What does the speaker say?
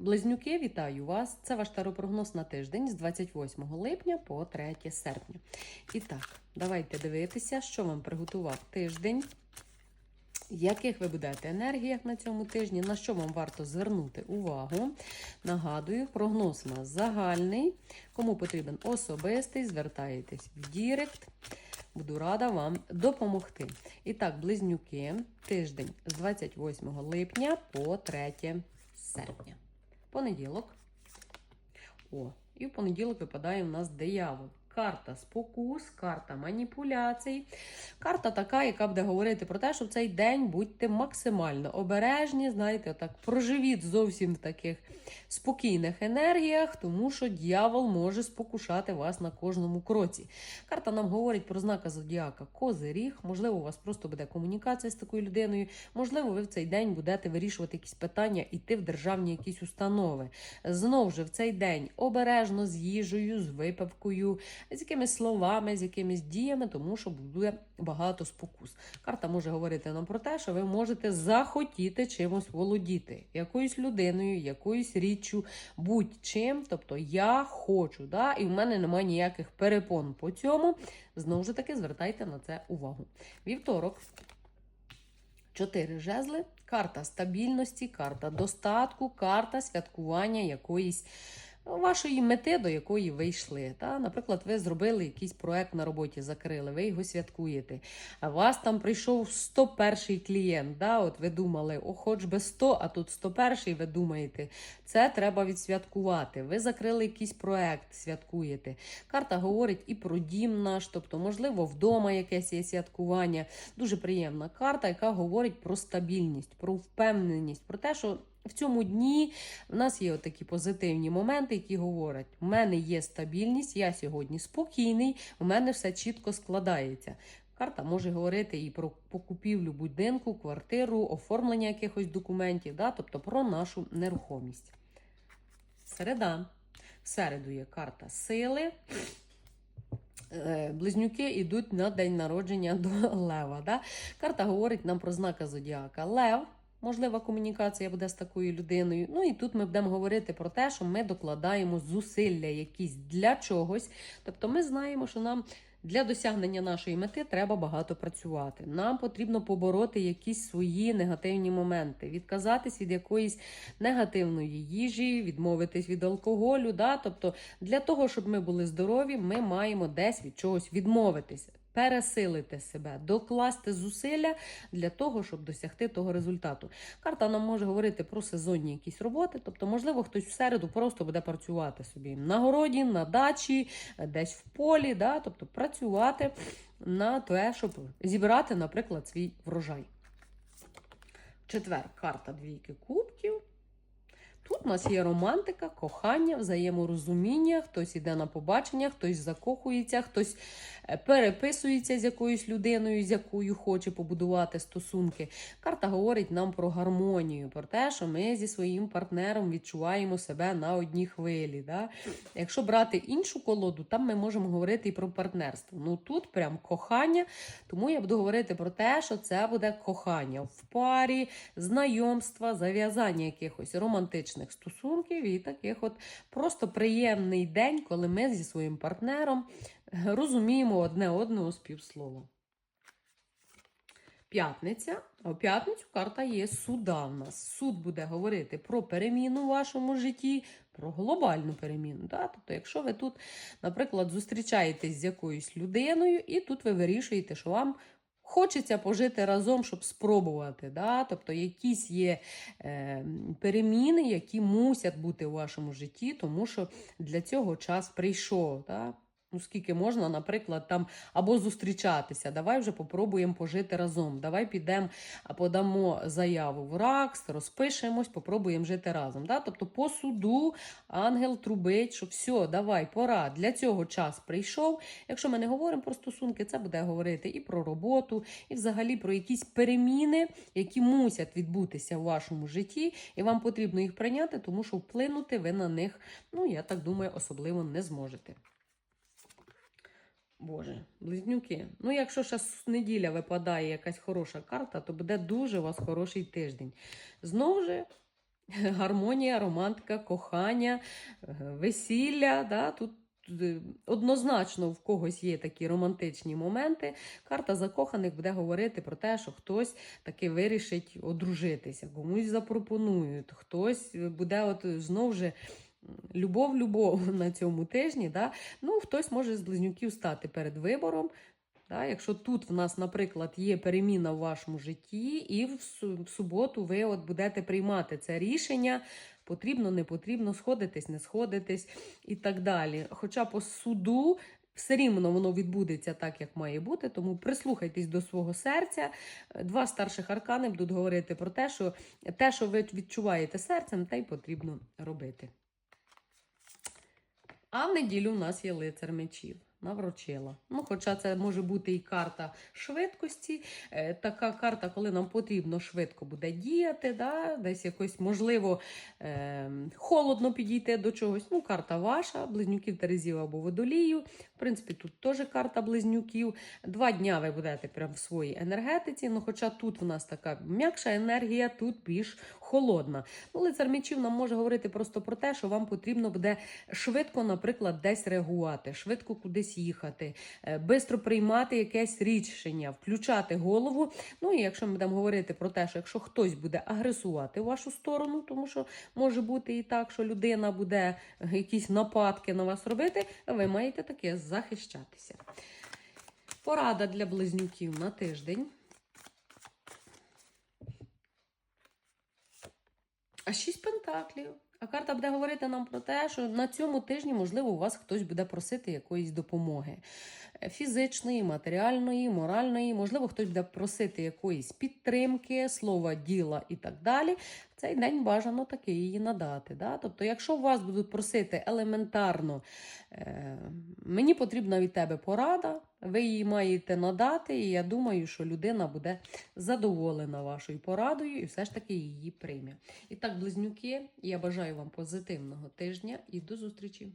Близнюки, вітаю вас! Це ваш таропрогноз на тиждень з 28 липня по 3 серпня. І так, давайте дивитися, що вам приготував тиждень, яких ви будете енергіях на цьому тижні, на що вам варто звернути увагу. Нагадую, прогноз у нас загальний. Кому потрібен особистий, звертаєтесь в Дірект. Буду рада вам допомогти. І так, близнюки, тиждень з 28 липня по 3 серпня. Понеділок. О, і в понеділок випадає у нас диявол. Карта спокус, карта маніпуляцій. Карта така, яка буде говорити про те, що в цей день будьте максимально обережні, знаєте, отак проживіть зовсім в таких спокійних енергіях, тому що дьявол може спокушати вас на кожному кроці. Карта нам говорить про знака зодіака Козиріг. Можливо, у вас просто буде комунікація з такою людиною. Можливо, ви в цей день будете вирішувати якісь питання, йти в державні якісь установи. Знову ж в цей день обережно з їжею, з випивкою, з якимись словами, з якимись діями, тому що буде багато спокус. Карта може говорити нам про те, що ви можете захотіти чимось володіти, якоюсь людиною, якоюсь річчю, будь-чим. Тобто я хочу, да, і в мене немає ніяких перепон по цьому. Знову ж таки, звертайте на це увагу. Вівторок. Чотири жезли, карта стабільності, карта достатку, карта святкування якоїсь вашої мети, до якої ви йшли. Та? Наприклад, ви зробили якийсь проект на роботі, закрили, ви його святкуєте. А вас там прийшов 101 клієнт. Да? От ви думали, о, хоч би 100, а тут 101, ви думаєте, це треба відсвяткувати. Ви закрили якийсь проект, святкуєте. Карта говорить і про дім наш, тобто, можливо, вдома якесь є святкування. Дуже приємна карта, яка говорить про стабільність, про впевненість, про те, що. В цьому дні в нас є такі позитивні моменти, які говорять: у мене є стабільність, я сьогодні спокійний, у мене все чітко складається. Карта може говорити і про покупівлю будинку, квартиру, оформлення якихось документів, да? тобто про нашу нерухомість. Середа. В середу є карта сили. Е, Близнюки йдуть на день народження до Лева. Да? Карта говорить нам про знака Зодіака. Лев. Можлива комунікація буде з такою людиною. Ну і тут ми будемо говорити про те, що ми докладаємо зусилля якісь для чогось. Тобто ми знаємо, що нам для досягнення нашої мети треба багато працювати. Нам потрібно побороти якісь свої негативні моменти, відказатись від якоїсь негативної їжі, відмовитись від алкоголю. Да? Тобто, для того, щоб ми були здорові, ми маємо десь від чогось відмовитися. Пересилити себе, докласти зусилля для того, щоб досягти того результату. Карта нам може говорити про сезонні якісь роботи, тобто, можливо, хтось в середу просто буде працювати собі на городі, на дачі, десь в полі, да? тобто працювати на те, щоб зібрати, наприклад, свій врожай. Четвер, карта двійки кубків. Тут у нас є романтика, кохання, взаєморозуміння, хтось іде на побачення, хтось закохується, хтось е, переписується з якоюсь людиною, з якою хоче побудувати стосунки. Карта говорить нам про гармонію, про те, що ми зі своїм партнером відчуваємо себе на одній хвилі. Да? Якщо брати іншу колоду, там ми можемо говорити і про партнерство. Ну тут прям кохання, тому я буду говорити про те, що це буде кохання в парі, знайомства, зав'язання якихось романтичних стосунків і таких от просто приємний день, коли ми зі своїм партнером розуміємо одне одного з. П'ятниця. А в п'ятницю карта є суда в нас. Суд буде говорити про переміну в вашому житті, про глобальну переміну. Да? Тобто, якщо ви тут, наприклад, зустрічаєтесь з якоюсь людиною, і тут ви вирішуєте, що вам Хочеться пожити разом, щоб спробувати. Да? Тобто якісь є е, переміни, які мусять бути у вашому житті, тому що для цього час прийшов. Да? Ну, скільки можна, наприклад, там або зустрічатися, давай вже попробуємо пожити разом. Давай підемо, подамо заяву в РАКС, розпишемось, попробуємо жити разом. Да? Тобто, по суду ангел трубить, що все, давай, пора. Для цього час прийшов. Якщо ми не говоримо про стосунки, це буде говорити і про роботу, і взагалі про якісь переміни, які мусять відбутися в вашому житті, і вам потрібно їх прийняти, тому що вплинути ви на них, ну я так думаю, особливо не зможете. Боже, близнюки. Ну, якщо зараз неділя випадає якась хороша карта, то буде дуже у вас хороший тиждень. Знову ж, гармонія, романтика, кохання, е, весілля. Да? Тут е, однозначно в когось є такі романтичні моменти. Карта закоханих буде говорити про те, що хтось таки вирішить одружитися, комусь запропонують, хтось буде от знову ж. Любов-любов на цьому тижні, да? ну хтось може з близнюків стати перед вибором, Да, якщо тут в нас, наприклад, є переміна в вашому житті, і в суботу ви от будете приймати це рішення, потрібно, не потрібно, сходитись, не сходитись і так далі. Хоча по суду все рівно воно відбудеться так, як має бути, тому прислухайтесь до свого серця. Два старших аркани будуть говорити про те, що те, що ви відчуваєте серцем, те й потрібно робити. А в неділю у нас є лицар мечів. Наврочила. Ну, хоча це може бути і карта швидкості, е, така карта, коли нам потрібно швидко буде діяти, да? десь якось можливо е, холодно підійти до чогось. Ну, карта ваша, близнюків Терезів або водолію. Принципі, тут теж карта близнюків. Два дня ви будете прям в своїй енергетиці. Ну, хоча тут в нас така м'якша енергія, тут більш холодна. Ну, лицар мечів нам може говорити просто про те, що вам потрібно буде швидко, наприклад, десь реагувати, швидко кудись їхати, е, бистро приймати якесь рішення, включати голову. Ну і якщо ми будемо говорити про те, що якщо хтось буде агресувати вашу сторону, тому що може бути і так, що людина буде якісь нападки на вас робити, ви маєте таке захищатися. Порада для близнюків на тиждень. А шість пентаклів. А карта буде говорити нам про те, що на цьому тижні, можливо, у вас хтось буде просити якоїсь допомоги Е, фізичної, матеріальної, моральної. Можливо, хтось буде просити якоїсь підтримки, слова, діла і так далі. В цей день бажано таки її надати. Да? Тобто, якщо вас будуть просити елементарно, е, мені потрібна від тебе порада, ви її маєте надати, і я думаю, що людина буде задоволена вашою порадою і все ж таки її прийме. І так, близнюки, я бажаю вам позитивного тижня і до зустрічі!